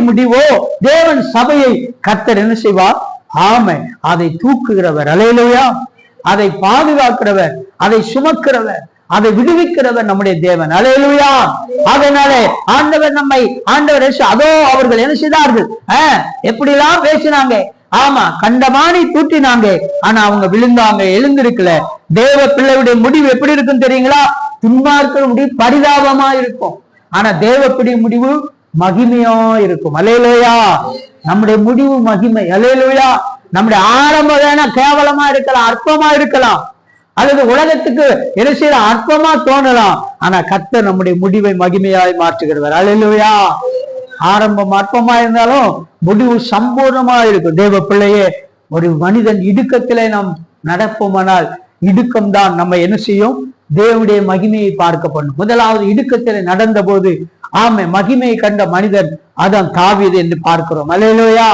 முடிவோ தேவன் சபையை கத்தர் என்ன செய்வார்? ஆமை அதை தூக்குகிறவர். அலையிலையா அதை பாதுகாக்கிறவர். அதை சுமக்கிறவர். அதை விடுவிக்கிறவர் நம்முடைய தேவன். அலையிலுயா அதனாலே ஆண்டவர் நம்மை ஆண்டவர் அதோ அவர்கள் என்ன செய்தார்கள்? ஆஹ், எப்படிலாம் பேசினாங்க? ஆமா கண்டமானி தூட்டினாங்க ஆனா அவங்க விழுந்தாங்க எழுந்திருக்கல. தேவ பிள்ளையுடைய முடிவு எப்படி இருக்கும் தெரியுங்களா? துன்மார்க்கிற முடிவு பரிதாபமா இருக்கும் ஆனா தேவப்பிடி முடிவு மகிமையா இருக்கும். அலையிலோயா. நம்முடைய முடிவு மகிமை. அலையிலோயா. நம்முடைய ஆரம்பம் வேணா கேவலமா இருக்கலாம் அற்பமா இருக்கலாம். அல்லது உலகத்துக்கு என்ன செய்யற அற்பமா தோணலாம். ஆனா கத்த நம்முடைய முடிவை மகிமையாய் மாற்றுகிறவர். அலையிலோயா. ஆரம்பம் அற்பமா இருந்தாலும் முடிவு சம்பூர்ணமா இருக்கும். தேவ பிள்ளையே ஒரு மனிதன் இடுக்கத்திலே நாம் நடப்போமானால் இடுக்கம் தான் நம்ம என்ன செய்யும்? தேவனுடைய மகிமையை பார்க்க பண்ணும் முதலாவது இடுக்கத்திலே நடந்த போது ஆமை மகிமையை கண்ட மனிதன் அதான் தாவியது என்று பார்க்கிறோம். அல்லையா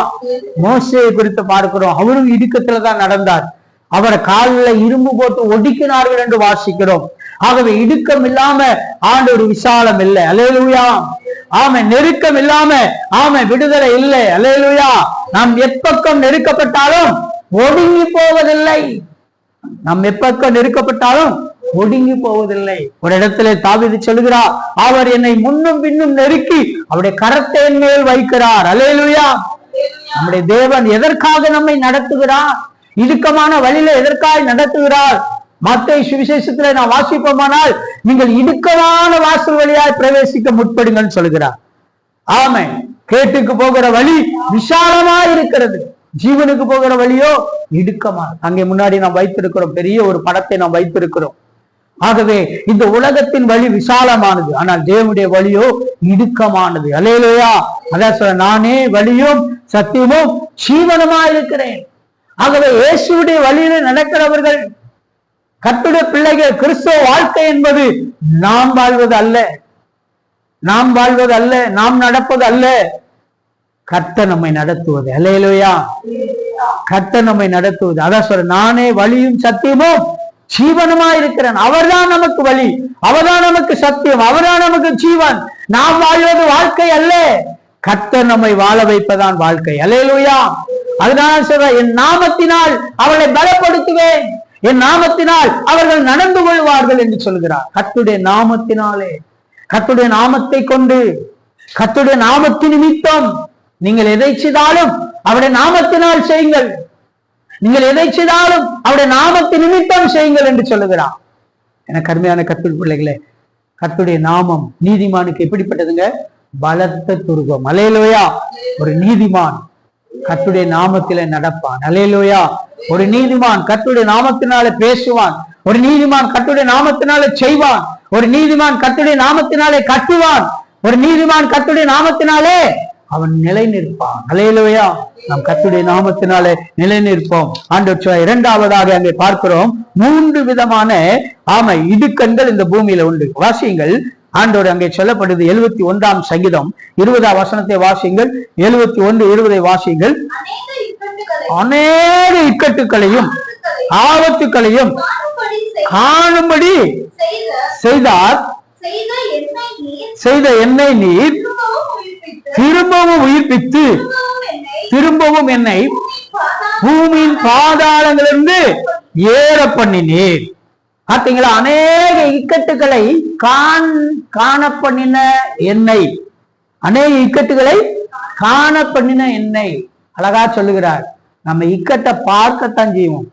மோசையை குறித்து பார்க்கிறோம். அவரும் இடுக்கத்துல தான் நடந்தார். அவரை காலில் இரும்பு போட்டு ஒடுக்கினார்கள் என்று வாசிக்கிறோம். ஆகவே இடுக்கம் இல்லாம ஆண்டு ஒரு விசாலம் இல்லை. அலையலுயா ஆமை நெருக்கம் இல்லாம ஆமை விடுதலை இல்லை. அலையலுயா நாம் எப்பக்கம் நெருக்கப்பட்டாலும் ஒடுங்கி போவதில்லை. நாம் எப்பக்கம் நெருக்கப்பட்டாலும் ஒடுங்கி போவதில்லை. ஒரு இடத்துல தாவிது சொல்லுகிறார் அவர் என்னை முன்னும் பின்னும் நெருக்கி அவருடைய கரத்தை என் மேல் வைக்கிறார். அலையலுயா நம்முடைய தேவன் எதற்காக நம்மை நடத்துகிறார்? இடுக்கமான வழியில எதற்காக நடத்துகிறார்? மத்தை சுவிசேஷத்துல நான் வாசிப்போமானால் நீங்கள் இடுக்கமான வாசல் வழியாய் பிரவேசிக்க முற்படுங்கள் சொல்கிறார் ஆமை கேட்டுக்கு போகிற வழி விசாலமா இருக்கிறது. ஜீவனுக்கு போகிற வழியோ இடுக்கமா அங்கே முன்னாடி நாம் வைத்திருக்கிறோம் பெரிய ஒரு படத்தை நாம் வைத்திருக்கிறோம். ஆகவே இந்த உலகத்தின் வழி விசாலமானது. ஆனால் தேவனுடைய வழியோ இடுக்கமானது. அலையிலையா அதான் சொல்ல நானே வழியும் சத்தியமும் சீவனமா இருக்கிறேன் ஆகவே இயேசுடைய வழியில நடக்கிறவர்கள் கத்துடைய பிள்ளைகள் கிறிஸ்துவ வாழ்க்கை என்பது நாம் வாழ்வது அல்ல. நாம் வாழ்வது அல்ல. நாம் நடப்பது அல்ல. கர்த்த நம்மை நடத்துவது. அல்லையிலோயா கர்த்த நம்மை நடத்துவது. அதான் சொல்ற நானே வழியும் சத்தியமும் ஜீவனுமா இருக்கிறேன் அவர்தான் நமக்கு வழி. அவர்தான் நமக்கு சத்தியம். அவர்தான் நமக்கு ஜீவன். நாம் வாழ்வது வாழ்க்கை அல்ல. கர்த்தர் நம்மை வாழ வைப்பதான் வாழ்க்கை. அல்லையிலோயா அதனால சொல்ற என் நாமத்தினால் அவளை பலப்படுத்துவேன். என் நாமத்தினால் அவர்கள் நடந்து கொள்வார்கள் என்று சொல்கிறார். கத்துடைய நாமத்தினாலே. கத்துடைய நாமத்தை கொண்டு. கத்துடைய நாமத்தின் நிமித்தம் நீங்கள் எதை செய்தாலும் அவருடைய நாமத்தினால் செய்யுங்கள். நீங்கள் எதை செய்தாலும் அவருடைய நாமத்தை நிமித்தம் செய்யுங்கள் என்று சொல்லுகிறான். எனக்கு கருமையான கத்துடைய பிள்ளைகளே கத்துடைய நாமம் நீதிமானுக்கு எப்படிப்பட்டதுங்க? பலத்த துருகம் அலையலோயா ஒரு நீதிமான் கத்துடைய நாமத்தில நடப்பான். அலையலோயா ஒரு நீதிமான் கத்துடைய நாமத்தினாலே பேசுவான். ஒரு நீதிமான் கத்துடைய நாமத்தினால செய்வான். ஒரு நீதிமான் கத்துடைய நாமத்தினாலே கட்டுவான் ஒரு நீதிமான் கத்துடைய நாமத்தினாலே அவன் நிலை நிற்பான் அலையிலவையா நாம் கத்துடைய நாமத்தினாலே நிலை நிற்போம் ஆண்டவர் சொல்ல இரண்டாவதாக அங்கே பார்க்கிறோம். மூன்று விதமான ஆமை இடுக்கண்கள் இந்த பூமியில உண்டு. வாசியுங்கள் ஆண்டவர் அங்கே சொல்லப்படுது எழுபத்தி ஒன்றாம் சங்கீதம். இருபதாம் வசனத்தை வாசியுங்கள். எழுபத்தி ஒன்று இருபதை வாசியுங்கள். அநேக அநேக இக்கட்டுகளையும் ஆபத்துக்களையும் காணும்படி செய்தார். செய்த செய்த என்னை நீர் திரும்பவும் உயிர்ப்பித்து திரும்பவும் என்னை பூமியின் பாதாளங்களிலிருந்து ஏற பண்ணினீர் பார்த்தீங்களா? அநேக இக்கட்டுகளை காண் காண பண்ணின என்னை. அநேக இக்கட்டுகளை காண பண்ணின என்னை. அழகா சொல்லுகிறார். நம்ம இக்கட்டை பார்க்கத்தான் செய்வோம்.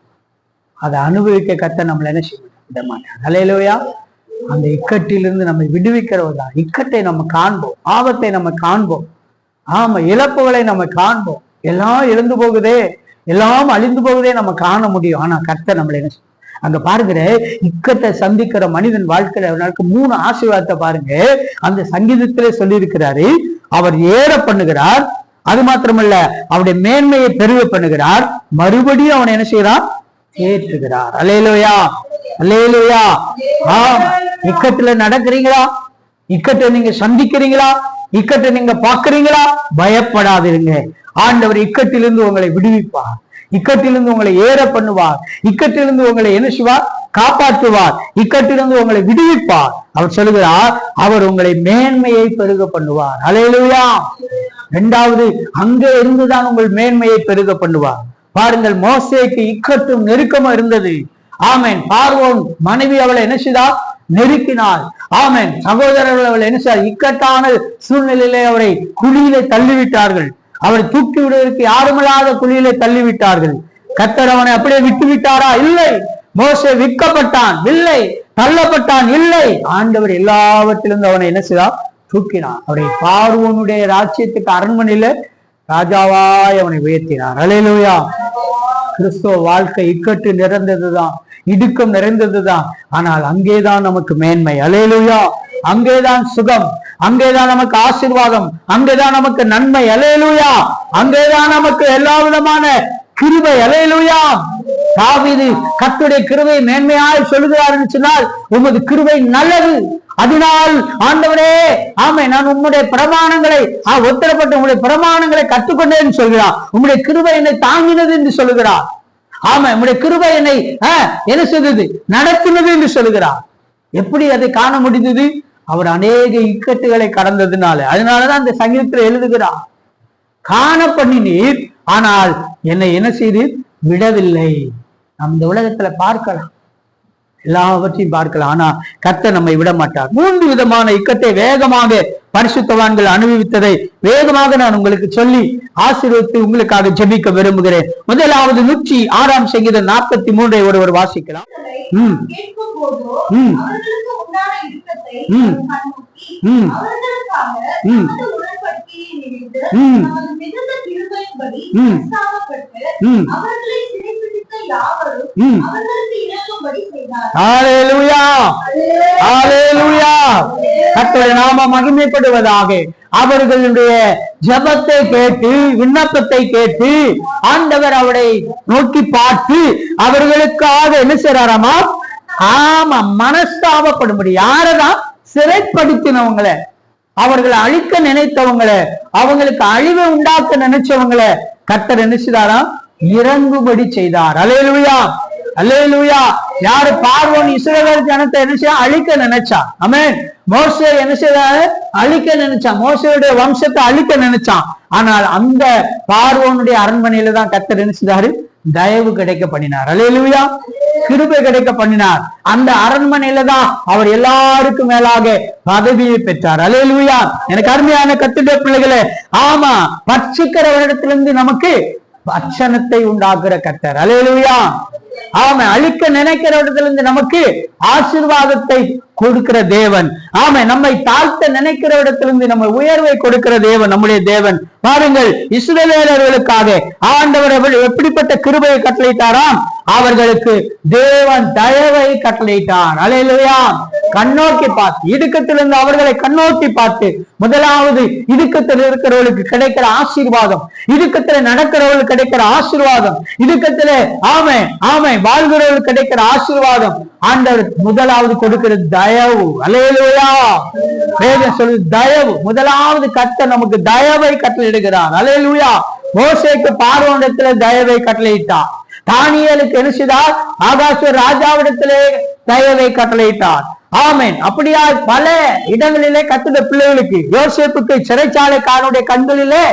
அதை அனுபவிக்க கத்த நம்மள என்ன செய்ய விட மாட்டாங்க அலையிலோயா அந்த இக்கட்டிலிருந்து நம்மை விடுவிக்கிறவர் தான். இக்கட்டை நம்ம காண்போம். ஆபத்தை நம்ம காண்போம். ஆமா இழப்புகளை நம்ம காண்போம். எல்லாம் இழந்து போகுதே எல்லாம் அழிந்து போகுதே நம்ம காண முடியும். ஆனா கர்த்தர் நம்மளை என்ன அங்க பாருங்கிற இக்கத்தை சந்திக்கிற மனிதன் வாழ்க்கையில அவனுக்கு மூணு ஆசீர்வாதத்தை பாருங்க. அந்த சங்கீதத்திலே சொல்லியிருக்கிறாரு அவர் ஏற பண்ணுகிறார் அது மாத்திரமல்ல அவருடைய மேன்மையை பெருக பண்ணுகிறார் மறுபடியும் அவனை என்ன செய்யறான் ஏற்றுகிறார். அலேலுயா அலேலுயா ஆம் இக்கத்துல நடக்கிறீங்களா? இக்கட்டை நீங்க சந்திக்கிறீங்களா? இக்கட்டை நீங்க பாக்குறீங்களா பயப்படாதிருங்க ஆண்டவர் இக்கட்டிலிருந்து உங்களை விடுவிப்பார். இக்கட்டிலிருந்து உங்களை ஏற பண்ணுவார். இக்கட்டிலிருந்து உங்களை என்ன செய்வார்? காப்பாற்றுவார். இக்கட்டிலிருந்து உங்களை விடுவிப்பார். அவர் சொல்லுகிறார் அவர் உங்களை மேன்மையை பெருக பண்ணுவார். அலையிலுயா இரண்டாவது அங்கே இருந்துதான் உங்கள் மேன்மையை பெருக பண்ணுவார். பாருங்கள் மோசேக்கு இக்கட்டும் நெருக்கமா இருந்தது. ஆமேன். பார்வோன் மனைவி அவளை என்ன செய்தார் நெருக்கினார். ஆமன். சகோதரர்கள் அவள் என்ன இக்கட்டான சூழ்நிலையிலே அவரை குழியிலே தள்ளிவிட்டார்கள். அவரை தூக்கி விடுவதற்கு யாருமில்லாத குழியிலே தள்ளிவிட்டார்கள். கத்தர் அவனை அப்படியே விட்டு விட்டாரா இல்லை. மோசே விற்கப்பட்டான். இல்லை. தள்ளப்பட்டான். இல்லை. ஆண்டவர் எல்லாவற்றிலிருந்து அவனை என்ன செய்தார்? தூக்கினார். அவரை பார்வனுடைய ராஜ்யத்துக்கு அரண்மனையில ராஜாவாய் அவனை உயர்த்தினார். அலையிலுயா கிறிஸ்துவ வாழ்க்கை இக்கட்டு நிறைந்ததுதான். இடுக்கம் நிறைந்ததுதான். ஆனால் அங்கேதான் நமக்கு மேன்மை. அலையலுயா. அங்கேதான் சுகம். அங்கேதான் நமக்கு ஆசீர்வாதம். அங்கேதான் நமக்கு நன்மை. அலையலுயா. அங்கேதான் நமக்கு எல்லா விதமான கிருபை. அலையலுயா. தாவிது கத்துடைய கிருபை மேன்மையாய் சொல்லுகிறார் என்று சொன்னால் உமது கிருபை நல்லது. அதனால் ஆண்டவரே ஆமை நான் உம்முடைய பிரமாணங்களை ஒத்தரப்பட்ட உங்களுடைய பிரமாணங்களை கற்றுக்கொண்டேன் சொல்கிறார். உங்களுடைய கிருபை என்னை தாங்கினது என்று சொல்லுகிறார். ஆமா உம்முடைய கிருபை என்னை என்ன செய்தது? நடத்தினது என்று சொல்லுகிறார். எப்படி அதை காண முடிந்தது? அவர் அநேக இக்கட்டுகளை கடந்ததுனால. அதனாலதான் அந்த சங்கீதத்தில் எழுதுகிறார் காண பண்ணினீர் ஆனால் என்னை என்ன செய்து? விடவில்லை. நம் இந்த உலகத்துல பார்க்கலாம். எல்லாவற்றையும் பார்க்கலாம் ஆனா கத்த நம்மை விட மாட்டார் மூன்று விதமான இக்கத்தை வேகமாக பரிசுத்தவான்கள் அனுபவித்ததை வேகமாக நான் உங்களுக்கு சொல்லி ஆசீர்வதித்து உங்களுக்காக ஜெபிக்க விரும்புகிறேன். முதலாவது நூற்றி ஆறாம் சங்கீதம் நாற்பத்தி மூன்றை ஒருவர் வாசிக்கலாம். ம். உம் உம் ம். உம் உம் உம் ம். யாவரும். அவர்களுக்கு இணங்கும்படி செய்தார். நாம மகிமைப்படுவதாக அவர்களுடைய ஜெபத்தை கேட்டு விண்ணப்பத்தை கேட்டு ஆண்டவர் அவரை நோக்கி பார்த்து அவர்களுக்காக என்ன செய்றாராமா? ஆமா மனஸ்தாபப்படும்படி. யாரதான் சிறைப்படுத்தினவங்களை. அவர்களை அழிக்க நினைத்தவங்களை. அவங்களுக்கு அழிவை உண்டாக்க நினைச்சவங்களை கர்த்தர் என்ன செய்தாராம்? இறங்குபடி செய்தார். அலையலுயா அலேலுயா யாரு? பார்வோன் இஸ்ரவேல் ஜனத்தை என்ன செய்ய? அழிக்க நினைச்சான். அமேன் மோசே என்ன செய்தாரு? அழிக்க நினைச்சான். மோசையுடைய வம்சத்தை அழிக்க நினைச்சான். ஆனால் அந்த பார்வோனுடைய அரண்மனையில தான் கத்தர் என்ன செய்தாரு? தயவு கிடைக்க பண்ணினார். அலையலுயா கிருபை கிடைக்க பண்ணினார். அந்த அரண்மனையில தான் அவர் எல்லாருக்கும் மேலாக பதவியை பெற்றார். அலையலுயா எனக்கு அருமையான கத்துடைய பிள்ளைகளே ஆமா பட்சிக்கிறவரிடத்திலிருந்து நமக்கு பட்சணத்தை உண்டாக்குற கத்தர் அலையலுயா அவன் அழிக்க நினைக்கிற இடத்துல இருந்து நமக்கு ஆசீர்வாதத்தை கொடுக்கிற தேவன். ஆமா நம்மை தாழ்த்த நினைக்கிற இடத்திலிருந்து நம்ம உயர்வை கொடுக்கிற தேவன் நம்முடைய தேவன். பாருங்கள் இஸ்ரவேலர்களுக்காக ஆண்டவர் எப்படிப்பட்ட கிருபையை கட்டளையிட்டாராம்? அவர்களுக்கு தேவன் தயவை கட்டளையிட்டார். அலையிலையா. கண்ணோக்கி பார்த்து இடுக்கத்திலிருந்து அவர்களை கண்ணோக்கி பார்த்து முதலாவது இடுக்கத்தில் இருக்கிறவர்களுக்கு கிடைக்கிற ஆசீர்வாதம் இடுக்கத்துல நடக்கிறவர்களுக்கு கிடைக்கிற ஆசீர்வாதம் இடுக்கத்துல ஆமை ஆமை வாழ்கிறவர்களுக்கு கிடைக்கிற ஆசீர்வாதம் ஆண்டவர் முதலாவது கொடுக்கிறது தயவு. அலையலுயா வேதம் சொல்லு தயவு. முதலாவது கத்த நமக்கு தயவை கட்டளையிடுகிறார். அலையலுயா மோசைக்கு பார்வோனிடத்துல தயவை கட்டளையிட்டார். தானியலுக்கு என்ன செய்தார்? ஆகாச ராஜாவிடத்திலே தயவை கட்டளையிட்டார். ஆமேன். அப்படியா பல இடங்களிலே கத்துட பிள்ளைகளுக்கு யோசிப்புக்கு சிறைச்சாலைக்காரனுடைய கண்களிலே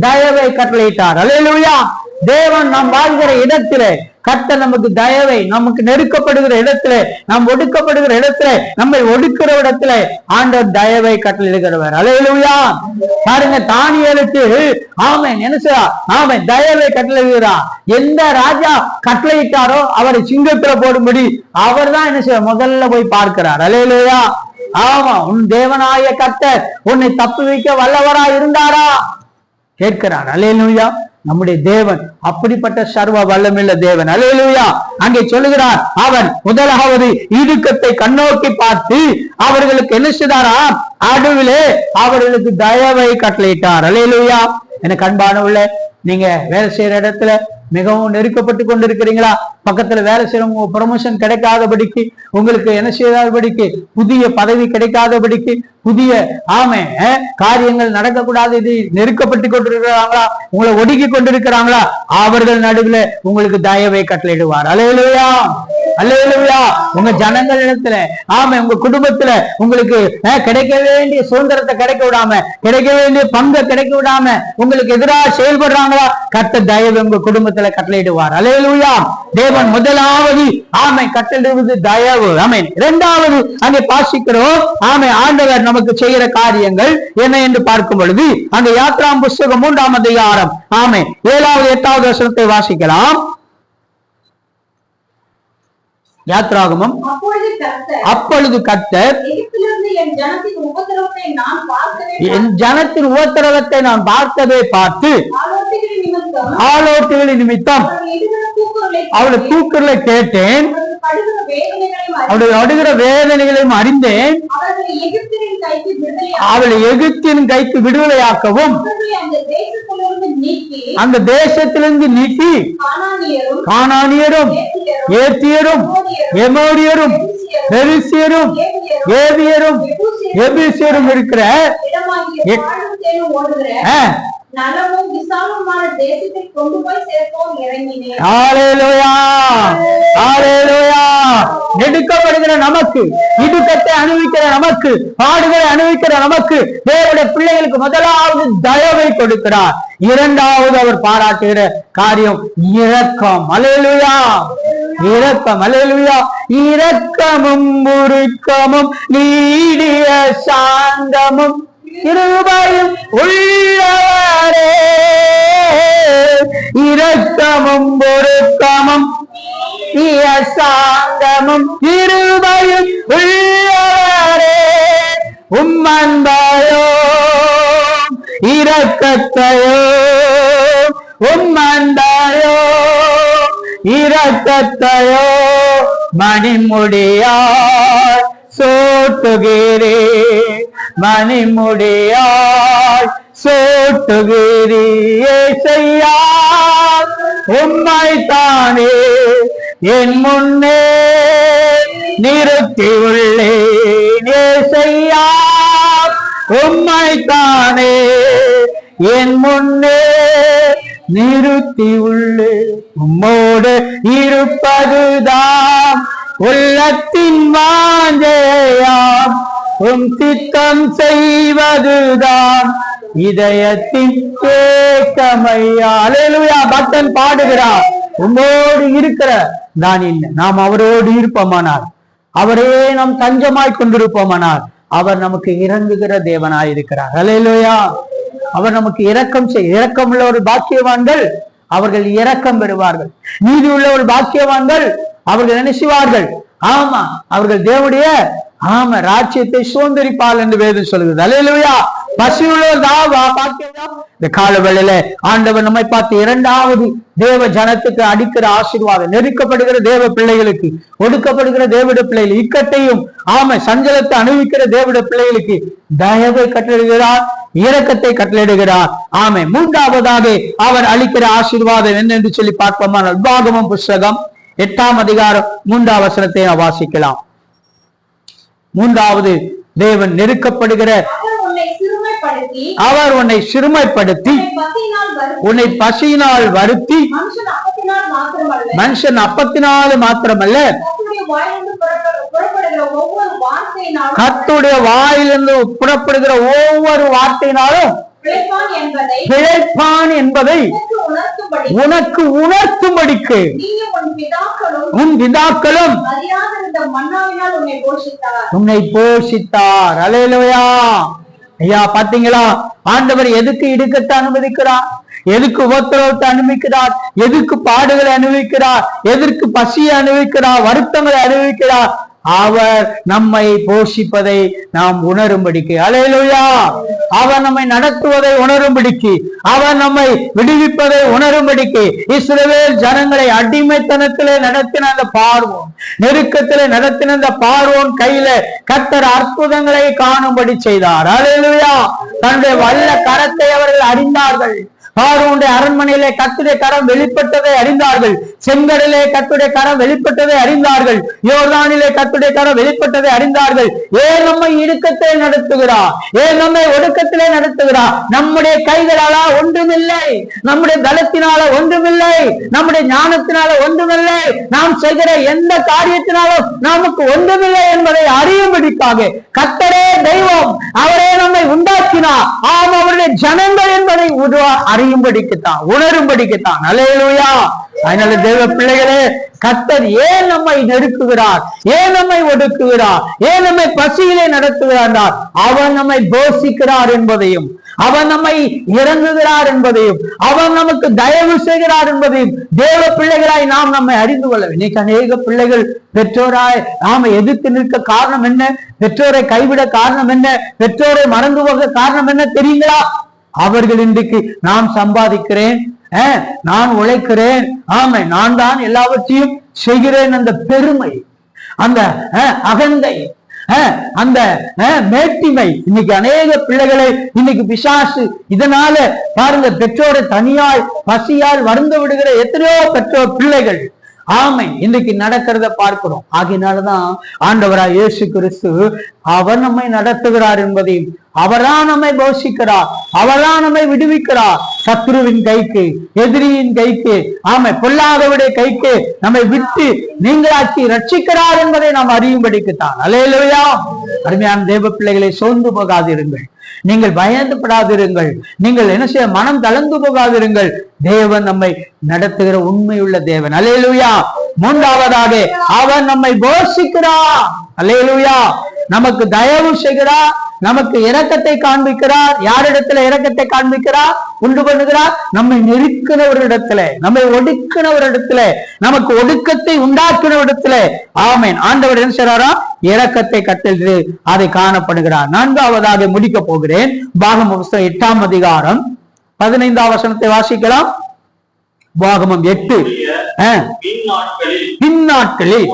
தயவை கட்டளையிட்டார். அலையலுயா தேவன் நாம் வாழ்கிற இடத்திலே கத்த நமக்கு தயவை நமக்கு நெருக்கப்படுகிற இடத்துல நாம் ஒடுக்கப்படுகிற இடத்துல நம்மை ஒடுக்கிற இடத்துல ஆண்டவர் தயவை கட்டளிடுகிறவர் அலையிலுயா பாருங்க தானியலுக்கு ஆமை என்ன செய்றா தயவை கட்டளிடுகிறார் எந்த ராஜா கட்டளையிட்டாரோ அவரை சிங்கத்துல போடும்படி அவர் தான் என்ன செய்ய முதல்ல போய் பார்க்கிறார். அலையிலுயா ஆமா உன் தேவனாய கர்த்தர் உன்னை தப்பு வைக்க வல்லவரா இருந்தாரா கேட்கிறார். அலேலுயா நம்முடைய தேவன் அப்படிப்பட்ட சர்வ வல்லமில்ல தேவன். அலேலுயா அங்கே சொல்லுகிறார் அவன் முதலாவது இடுக்கத்தை கண்ணோக்கி பார்த்து அவர்களுக்கு என்ன செய்தாரா? அடுவிலே அவர்களுக்கு தயவை கட்டளையிட்டார். அலேலுயா எனக்கு அன்பானவுள்ள நீங்க வேலை செய்யற இடத்துல மிகவும் நெருக்கப்பட்டு கொண்டிருக்கிறீங்களா? பக்கத்துல வேலை செய்யறவங்க ப்ரொமோஷன் கிடைக்காதபடிக்கு உங்களுக்கு என்ன செய்யாதபடிக்கு புதிய பதவி கிடைக்காதபடிக்கு புதிய ஆமை காரியங்கள் நடக்கக்கூடாது இது நெருக்கப்பட்டு கொண்டிருக்கிறாங்களா உங்களை ஒடுக்கி கொண்டிருக்கிறாங்களா அவர்கள் நடுவில் உங்களுக்கு தயவை கட்டளையிடுவார். அலையலுயா அல்லேலூயா உங்க ஜனங்கள் இடத்துல ஆமா உங்க குடும்பத்துல உங்களுக்கு கிடைக்க வேண்டிய சுதந்திரத்தை கிடைக்க விடாம கிடைக்க வேண்டிய பங்கை கிடைக்க விடாம உங்களுக்கு எதிராக செயல்படுறாங்களா கட்ட தயவு உங்க குடும்பத்துல கட்டளையிடுவார். அல்லேலூயா தேவன் முதலாவது ஆமை கட்டளிடுவது தயவு. ஆமை இரண்டாவது அங்கே பாசிக்கிறோம் ஆமை ஆண்டவர் நமக்கு செய்கிற காரியங்கள் என்ன என்று பார்க்கும் பொழுது அந்த யாத்ராம் புஸ்தகம் மூன்றாம் அதிகாரம். ஆமை ஏழாவது எட்டாவது வசனத்தை வாசிக்கலாம். யாத்ராகமம். அப்பொழுது எகிப்திலிருந்து என் ஜனத்தின் உபத்திரவத்தை நான் பார்த்ததை பார்த்து ஆலோசனை நிமித்தம் அவளை தூக்கர்ல கேட்டேன். அவளுடைய அடுகிற வேதனைகளையும் அறிந்தேன். அவளை எகிப்தின் கைக்கு விடுதலையாக்கவும் அந்த தேசத்திலிருந்து நீக்கி கானானியரும் கானானியரும் ஏத்தியரும், எமோரியரும் பெரிசியரும் ஏவியரும் எபிசியரும் இருக்கிற நெடுக்கப்படுகிற நமக்கு இடுக்கத்தை அனுபவிக்கிற நமக்கு பாடுகளை அனுபவிக்கிற நமக்கு தேவனுடைய பிள்ளைகளுக்கு முதலாவது தயவை கொடுக்கிறார். இரண்டாவது அவர் பாராட்டுகிற காரியம் இரக்கம். அலையலுயா. இரக்கம் அலையலுயா. இரக்கமும் உருக்கமும் நீடிய சாந்தமும் கிருபையும் உள்ளவரே. இரக்கமும் பொருத்தமும் சாந்தமும் கிருபையும் உள்ளவரே. உம்மன்பையோ இரக்கத்தையோ உம்மன்பையோ இரக்கத்தையோ மணிமுடியார் சோட்டுகிறே மணிமுடியாய் சோட்டுகிறே செய்யா உம்மை தானே என் முன்னே நிறுத்தி உள்ளே செய்யா உம்மை தானே என் முன்னே நிறுத்தி உள்ளே உம்மோடு இருப்பதுதான் உள்ளத்தின் வாஞ்சேயாம் உம் திட்டம் செய்வதுதான் இதயத்தின் கேட்கமையா அலேலுயா பக்தன் பாடுகிறார். உம்மோடு இருக்கிற நான் இல்லை. நாம் அவரோடு இருப்போமானார் அவரே நாம் தஞ்சமாய் கொண்டிருப்போமானார் அவர் நமக்கு இறங்குகிற தேவனாய் இருக்கிறார் அலையிலோயா அவர் நமக்கு இரக்கம் செய் இரக்கம் உள்ள ஒரு பாக்கியவான்கள் அவர்கள் இரக்கம் பெறுவார்கள். நீதி உள்ள ஒரு பாக்கியவான்கள் அவர்கள் நினைச்சுவார்கள் ஆமா அவர்கள் தேவனுடைய ஆமா ராஜ்யத்தை சுதந்திரிப்பாள் என்று வேதம் சொல்கிறது அலையிலோயா இந்த கால வேளையில ஆண்டவர் நம்மை பார்த்து இரண்டாவது தேவ ஜனத்துக்கு அடிக்கிற ஆசீர்வாதம் நெருக்கப்படுகிற தேவ பிள்ளைகளுக்கு ஒடுக்கப்படுகிற தேவிட பிள்ளைகள் இக்கட்டையும் ஆமை சஞ்சலத்தை அணிவிக்கிற தேவிட பிள்ளைகளுக்கு தயவை கட்டளிடுகிறார் இரக்கத்தை கட்டளிடுகிறார் ஆமை மூன்றாவதாக அவர் அளிக்கிற ஆசீர்வாதம் என்ன என்று சொல்லி பார்ப்போமானால் பாகமம் புஸ்தகம் எட்டாம் அதிகாரம் மூன்றாம் வசனத்தை வாசிக்கலாம். மூன்றாவது தேவன் நெருக்கப்படுகிற அவர் உன்னை சிறுமைப்படுத்தி உன்னை பசியினால் வருத்தி மனுஷன் அப்பத்தினால் மாத்திரமல்ல. கர்த்தருடைய வாயிலிருந்து புறப்பட- புறப்படுகிற ஒவ்வொரு வார்த்தையினாலும் பிழைப்பான் என்பதை உனக்கு உணர்த்தும்படி. உனக்கு உணர்த்தும்படிக்கு உன் பிதாக்களும் உன்னை போஷித்தார். அலையிலவையா ஐயா பாத்தீங்களா? ஆண்டவர் எதுக்கு இடுக்கத்தை அனுமதிக்கிறார்? எதுக்கு உபத்திரவத்தை அனுபவிக்கிறார் எதுக்கு பாடுகளை அனுபவிக்கிறார்? எதற்கு பசியை அனுபவிக்கிறார்? வருத்தங்களை அனுபவிக்கிறார்? அவர் நம்மை போஷிப்பதை நாம் உணரும்படிக்கு. அலையிலுயா! அவர் நம்மை நடத்துவதை உணரும்படிக்கு. அவர் நம்மை விடுவிப்பதை உணரும்படிக்கு. இஸ்ரவேல் ஜனங்களை அடிமைத்தனத்திலே நடத்தின அந்த பார்வோன் நெருக்கத்திலே நடத்தின அந்த பார்வோன் கையில கத்தர் அற்புதங்களை காணும்படி செய்தார். அலையிலுயா! தன்னுடைய வல்ல கரத்தை அவர்கள் அறிந்தார்கள். பாருடைய அரண்மனையிலே கத்துடைய கரம் வெளிப்பட்டதை அறிந்தார்கள். செங்கடலே கத்துடைய கரம் வெளிப்பட்டதை அறிந்தார்கள். யோர்தானிலே கத்துடைய கரம் வெளிப்பட்டதை அறிந்தார்கள். ஏன் நம்மை இடுக்கத்தை நடத்துகிறார் ஏன் நம்மை ஒடுக்கத்திலே நடத்துகிறார் நம்முடைய கைகளால ஒன்றுமில்லை. நம்முடைய பலத்தினால ஒன்றுமில்லை. நம்முடைய ஞானத்தினால ஒன்றுமில்லை. நாம் செய்கிற எந்த காரியத்தினாலும் நமக்கு ஒன்றுமில்லை என்பதை அறியும்படிக்காக கத்தரே தெய்வம் அவரே நம்மை உண்டாக்கினார். ஆம் அவருடைய ஜனங்கள் என்பதை உருவா அறியும்படிக்குத்தான் உணரும்படிக்குத்தான். அலையலுயா. அதனால தேவ பிள்ளைகளே கத்தர் ஏன் நம்மை நெருக்குகிறார்? ஏன் நம்மை ஒடுக்குகிறார்? ஏன் நம்மை பசியிலே நடத்துகிறார் அவன் நம்மை போஷிக்கிறார் என்பதையும் அவன் நம்மை இறங்குகிறார் என்பதையும் அவன் நமக்கு தயவு செய்கிறார் என்பதையும் தேவ பிள்ளைகளாய் நாம் நம்மை அறிந்து கொள்ள இன்னைக்கு அநேக பிள்ளைகள் பெற்றோராய் நாம எதிர்த்து நிற்க காரணம் என்ன? பெற்றோரை கைவிட காரணம் என்ன? பெற்றோரை மறந்து போக காரணம் என்ன தெரியுங்களா? அவர்கள் இன்றைக்கு நான் சம்பாதிக்கிறேன் நான் உழைக்கிறேன் ஆமை நான் தான் எல்லாவற்றையும் செய்கிறேன் அந்த பெருமை அந்த அகந்தை அந்த மேட்டிமை. இன்னைக்கு அநேக பிள்ளைகளை இன்னைக்கு பிசாசு இதனால பாருங்க பெற்றோரை தனியாய் பசியால் வருந்து விடுகிற எத்தனையோ பெற்றோர் பிள்ளைகள் ஆமை இன்னைக்கு நடக்கிறத பார்க்கிறோம். ஆகினாலதான் ஆண்டவராய் இயேசு கிறிஸ்து அவர் நம்மை நடத்துகிறார் என்பதையும் அவர்தான் நம்மை போஷிக்கிறார். அவர்தான் நம்மை விடுவிக்கிறார். சத்ருவின் கைக்கு எதிரியின் கைக்கு ஆமை பொல்லாதவருடைய கைக்கு நம்மை விட்டு நீங்களாக்கி ரட்சிக்கிறார் என்பதை நாம் அறியும்படிக்குத்தான். அலையிலவையா அருமையான தேவ பிள்ளைகளை சோர்ந்து போகாதிருங்கள். நீங்கள் பயந்து படாதிருங்கள். நீங்கள் என்ன செய்ய மனம் தளர்ந்து போகாதிருங்கள். தேவன் நம்மை நடத்துகிற உண்மையுள்ள தேவன். அலேலுயா மூன்றாவதாக அவன் நம்மை போஷிக்கிறார் அலேலுயா நமக்கு தயவு செய்கிறார் நமக்கு இரக்கத்தை காண்பிக்கிறார். யாரிடத்துல இரக்கத்தை காண்பிக்கிறார்? உண்டு பண்ணுகிறார். நம்மை நெருக்கினவரிடத்துல நம்மை ஒடுக்கினவரிடத்துல நமக்கு ஒடுக்கத்தை உண்டாக்கினவரிடத்துல. ஆமேன். ஆண்டவர் என்ன செய்றாரா? இரக்கத்தை கட்டளிட்டு அதை காணப்படுகிறார். நான்காவதாக முடிக்க போகிறேன். பாகம் எட்டாம் அதிகாரம் பதினைந்தாம் வசனத்தை வாசிக்கலாம். பாகமம் எட்டு. பின்னாட்களில்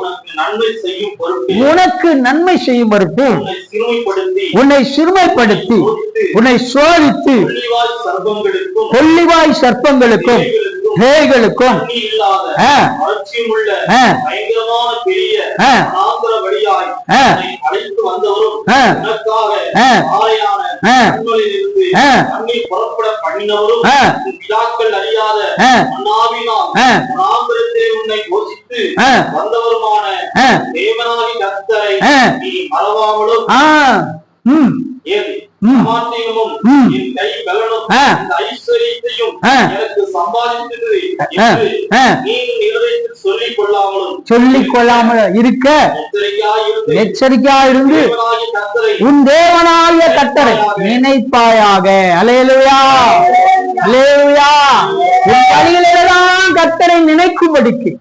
உனக்கு நன்மை செய்யும் பொருட்டு உன்னை சிறுமைப்படுத்தி உன்னை சோதித்து கொல்லிவாய் சர்ப்பங்களுக்கும் பேய்களுக்கும். வந்தவருமான. தேவனாகி. நீ மறவாமலும் சொல்லிக் கொள்ளாமல் இருக்க எச்சரிக்கையா இருந்து உன் தேவனாகிய கட்டரை நினைப்பாயாக. அலேலுயா அலேலுயா உன் வழிகளெல்லாம் கத்தரை நினைக்கும்படிக்கு.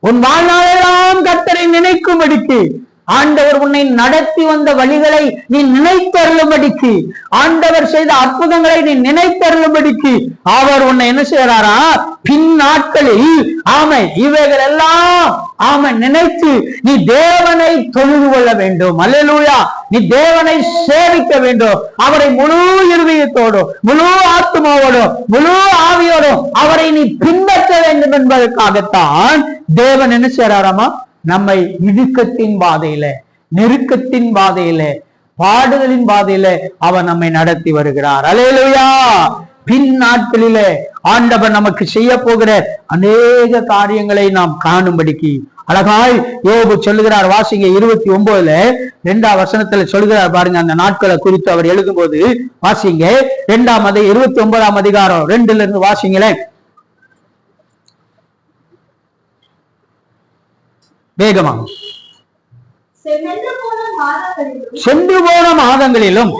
உன் வாழ்நாளெல்லாம் கத்தரை நினைக்கும்படிக்கு. ஆண்டவர் உன்னை நடத்தி வந்த வழிகளை நீ நினைத்தருளும்படிக்கு. ஆண்டவர் செய்த அற்புதங்களை நீ நினைத்தருளும்படிக்கு. அவர் உன்னை என்ன செய்யறாரா பின் நாட்களில் ஆமை இவைகள் எல்லாம் ஆமை நினைத்து நீ தேவனை தொழுது கொள்ள வேண்டும். அல்லேலூயா. நீ தேவனை சேவிக்க வேண்டும். அவரை முழு இருதயத்தோடும் முழு ஆத்மாவோடும் முழு ஆவியோடும் அவரை நீ பின்பற்ற வேண்டும் என்பதற்காகத்தான் தேவன் என்ன செய்யறாராமா நம்மை இடுக்கத்தின் பாதையில நெருக்கத்தின் பாதையில பாடுகளின் பாதையில அவர் நம்மை நடத்தி வருகிறார். அலையலையா பின் நாட்களில ஆண்டவர் நமக்கு செய்ய போகிற அநேக காரியங்களை நாம் காணும்படிக்கு அழகாய் யோபு சொல்லுகிறார். வாசிங்க இருபத்தி ஒன்பதுல ரெண்டாம் வசனத்துல சொல்லுகிறார் பாருங்க அந்த நாட்களை குறித்து அவர் எழுதும் போது வாசிங்க. ரெண்டாம் அதி இருபத்தி ஒன்பதாம் அதிகாரம் ரெண்டுல இருந்து வாசிங்களேன். வேகமா சென்று போன மாதங்களிலும்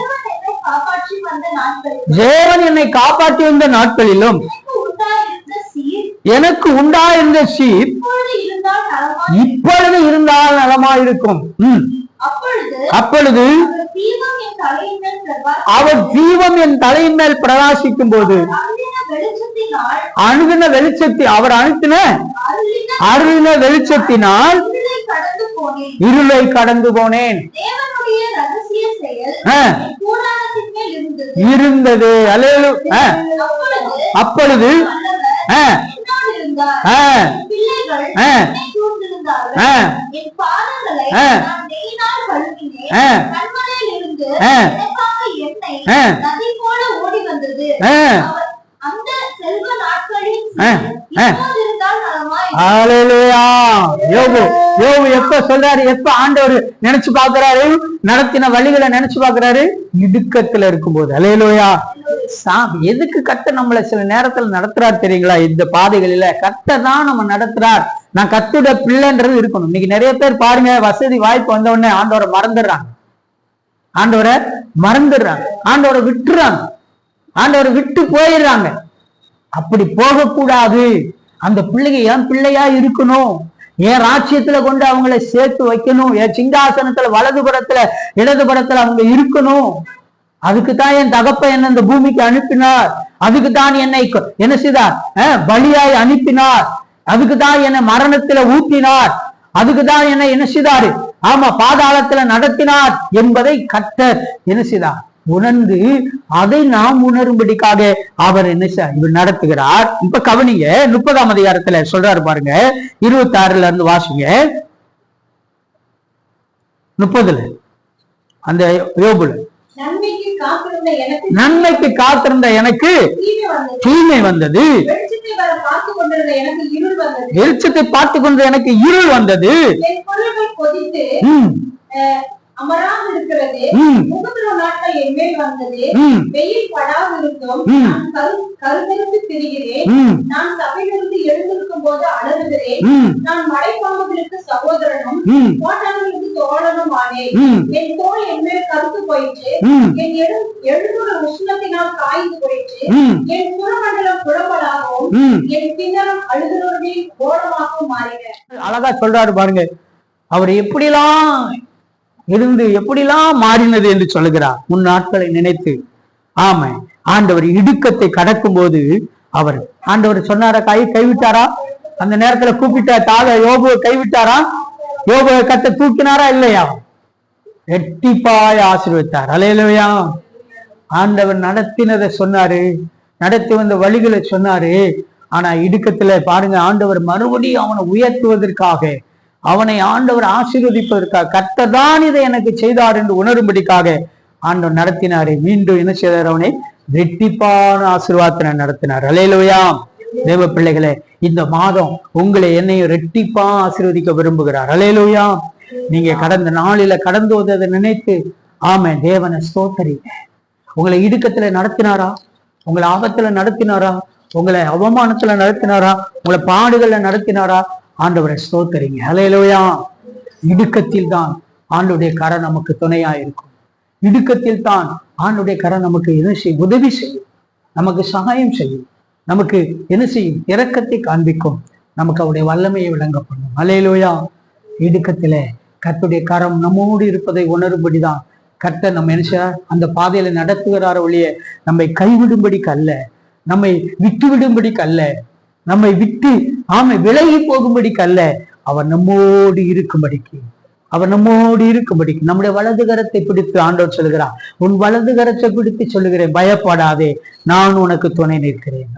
தேவன் என்னை காப்பாற்றி வந்த நாட்களிலும் எனக்கு உண்டாயிருந்த சீர் எனக்கு உண்டாயிருந்த சீர் இப்பொழுது இருந்தால் நலமாய் இப்பொழுது இருந்தால் நலமாயிருக்கும் ம். அப்பொழுது அவர் தீபம் என் தலையின் மேல் பிரகாசிக்கும். போது அணுகின வெளிச்சத்தை அவர் அனுப்பின அருளின வெளிச்சத்தினால் இருளை கடந்து போனேன். இருளை கடந்து போனேன். தேவனுடைய யோபு யோபு எப்ப சொல்றாரு? எப்ப ஆண்டவர் நினைச்சு பாக்குறாரு நடத்தின வழிகளை நினைச்சு பாக்குறாரு இடுக்கத்துல இருக்கும்போது. அலையலோயா சா எதுக்கு கத்த நம்மளை சில நேரத்துல நடத்துறார் தெரியுங்களா? இந்த பாதைகளில கத்த தான் நம்ம நடத்துறார். நான் கத்துட பிள்ளைன்றது இருக்கணும். இன்னைக்கு நிறைய பேர் பாருங்க வசதி வாய்ப்பு வந்த உடனே ஆண்டவரை மறந்துடுறாங்க. ஆண்டவரை மறந்துடுறாங்க. ஆண்டவரை விட்டுறாங்க. ஆண்டவரை விட்டு போயிடுறாங்க. அப்படி போகக்கூடாது. அந்த பிள்ளைங்க என் பிள்ளையா இருக்கணும்? என் ராஜ்யத்துல கொண்டு அவங்கள சேர்த்து வைக்கணும்? என் சிங்காசனத்துல வலதுபுறத்துல இடதுபுறத்துல அவங்க இருக்கணும்? அதுக்கு தான் என் தகப்ப என்ன இந்த பூமிக்கு அனுப்பினார். அதுக்கு தான் என்னை என்ன செய்தார் பலியாய் அனுப்பினார். அதுக்கு தான் என்னை மரணத்துல ஊட்டினார். அதுக்கு தான் என்னை என்ன செய்தாரு? ஆமா பாதாளத்துல நடத்தினார் என்பதை கத்தர் என்ன செய்தார்? உணர்ந்து அதை நாம் உணரும்படிக்காக அவர் என்ன இவர் நடத்துகிறார். இப்ப கவனிங்க முப்பதாம் அதிகாரத்துல சொல்றாரு பாருங்க. இருபத்தி ஆறுல இருந்து வாசிங்க. முப்பதுல அந்த யோபுல. நன்மைக்கு காத்திருந்த எனக்கு தீமை வந்தது. வெளிச்சத்தை பார்த்து கொண்டு எனக்கு இருள் வந்தது. அமராது இருக்கிறது ம், முகத்திரு நாட்கள் என் மேல் வந்தது. வெயில் படாது இருக்கும் ம். நான் கரு கருத்திருந்து திரிகிறேன். நான் சபையிலிருந்து எழுந்திருக்கும் போது அலறுகிறேன் நான் மலைப்பாம்புகளுக்கு சகோதரனும் ம், கோட்டான்களுக்கு தோழனும் ஆனேன். என் தோல் என் மேல் கருத்து போயிற்று. என் எழு எழுநூறு உஷ்ணத்தினால் காய்ந்து போயிற்று. என் புறமண்டலம் குழம்பலாகவும் ம். என் பின்னரும் அழுகுறவர்களின் ஓரமாகவும் மாறின. அழகா சொல்றாரு பாருங்க. அவர் எப்படிலாம் இருந்து எப்படிலாம் மாறினது என்று சொல்லுகிறார். முன் நாட்களை நினைத்து. ஆமா ஆண்டவர் இடுக்கத்தை கடக்கும் போது அவர் ஆண்டவர் சொன்னாரா கை கைவிட்டாரா? அந்த நேரத்துல கூப்பிட்ட தாக யோபுவை கைவிட்டாரா? யோபுவை கத்த தூக்கினாரா இல்லையா? எட்டிப்பாய் ஆசீர்வித்தார் அலையிலவையா ஆண்டவர் நடத்தினதை சொன்னாரு. நடத்தி வந்த வழிகளை சொன்னாரு. ஆனா இடுக்கத்துல பாருங்க ஆண்டவர் மறுபடியும் அவனை உயர்த்துவதற்காக அவனை ஆண்டவர் ஆசீர்வதிப்பதற்காக கர்த்தர்தான் இதை எனக்கு செய்தார் என்று உணரும்படிக்காக ஆண்டவர் நடத்தினாரே. மீண்டும் என்ன செய்தார்? அவனை வெட்டிப்பான ஆசீர்வாதத்தினை நடத்தினார். அலையிலுயா. தேவ பிள்ளைகளே இந்த மாதம் உங்களை என்னையும் ரெட்டிப்பா ஆசீர்வதிக்க விரும்புகிறார். அலையிலுயா. நீங்க கடந்த நாளில கடந்து வந்ததை நினைத்து ஆமே தேவனை ஸ்தோத்தரிங்க உங்களை இடுக்கத்துல நடத்தினாரா? உங்களை ஆபத்துல நடத்தினாரா? உங்களை அவமானத்துல நடத்தினாரா? உங்களை பாடுகள்ல நடத்தினாரா? ஆண்டவரை ஸ்தோத்தரிங்க. ஹலையிலோயா இடுக்கத்தில் தான் ஆண்டுடைய கரம் நமக்கு துணையா இருக்கும். இடுக்கத்தில் தான் ஆண்டுடைய கரம் நமக்கு என்ன செய்யும் உதவி செய்யும். நமக்கு சகாயம் செய்யும். நமக்கு என்ன செய்யும்? இறக்கத்தை காண்பிக்கும். நமக்கு அவருடைய வல்லமையை விளங்க பண்ணும் இடுக்கத்துல கத்துடைய கரம் நம்மோடு இருப்பதை உணரும்படிதான் கர்த்தர் நம்ம என்ன அந்த பாதையில நடத்துகிறார் ஒழிய நம்மை கைவிடும்படிக்கு அல்ல. நம்மை விட்டு விடும்படிக்கு அல்ல. நம்மை விட்டு ஆமை விலகி போகும்படிக்கு அல்ல அவர் நம்மோடு இருக்கும்படிக்கு அவர் நம்மோடு இருக்கும்படிக்கு நம்முடைய வலது கரத்தை பிடித்து ஆண்டவர் சொல்கிறார் உன் வலது கரத்தை பிடித்து சொல்லுகிறேன் பயப்படாதே நான் உனக்கு துணை நிற்கிறேன்.